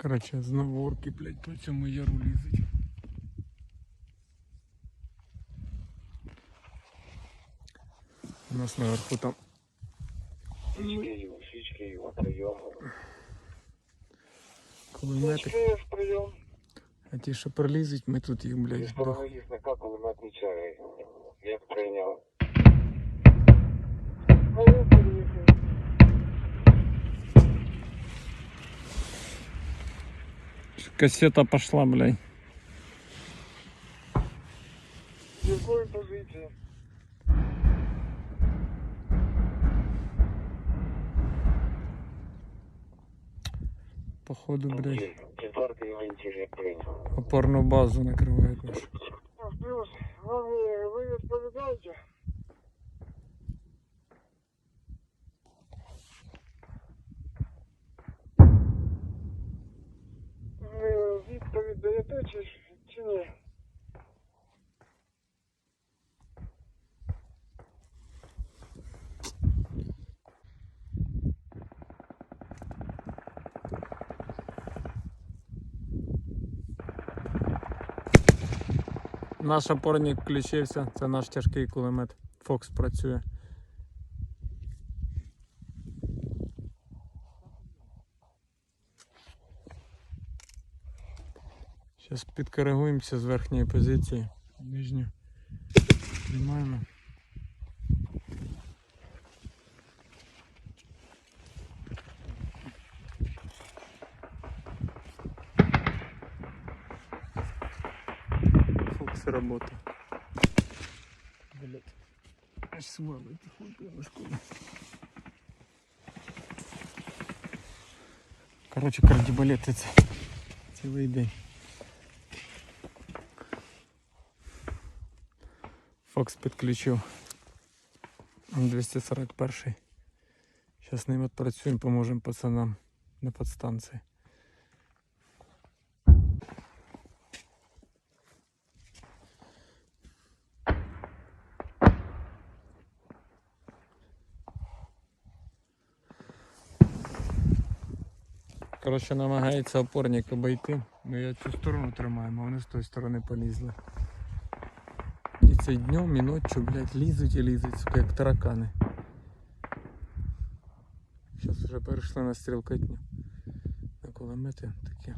Короче, знову орки, блядь, по цьому яру лізуть. У нас наверху там Свічки, свічки, прийом. кулемети, Свічки в прийом. а ті, що пролізуть, ми тут їх, блядь, здох. лісника кулеметний чай. Як прийняв. Кассета пошла, блядь. З якої позиції? Походу, блядь, Четвертий вентиль як прийняв. опорну базу накривають нас. Плюс, вам е, ви відповідаєте? Наш опорник включився, це наш тяжкий кулемет. Фокс працює. Зараз підкоригуємося з верхньої позиції. Нижню. Знімаємо. Фокс работа. Блять. Аж свалить тихонько Короче, кардібалет це цілий день. Фокс підключив 241. Зараз з ним відпрацюємо, поможемо пацанам на подстанції. Коротше, намагається опорник обійти. Ми я цю сторону тримаємо, а вони з тої сторони полізли. І це днем і ночі, блядь, лізуть і лізуть, сука, як таракани. Зараз вже перейшли на стрілкотню. На кулемети таке.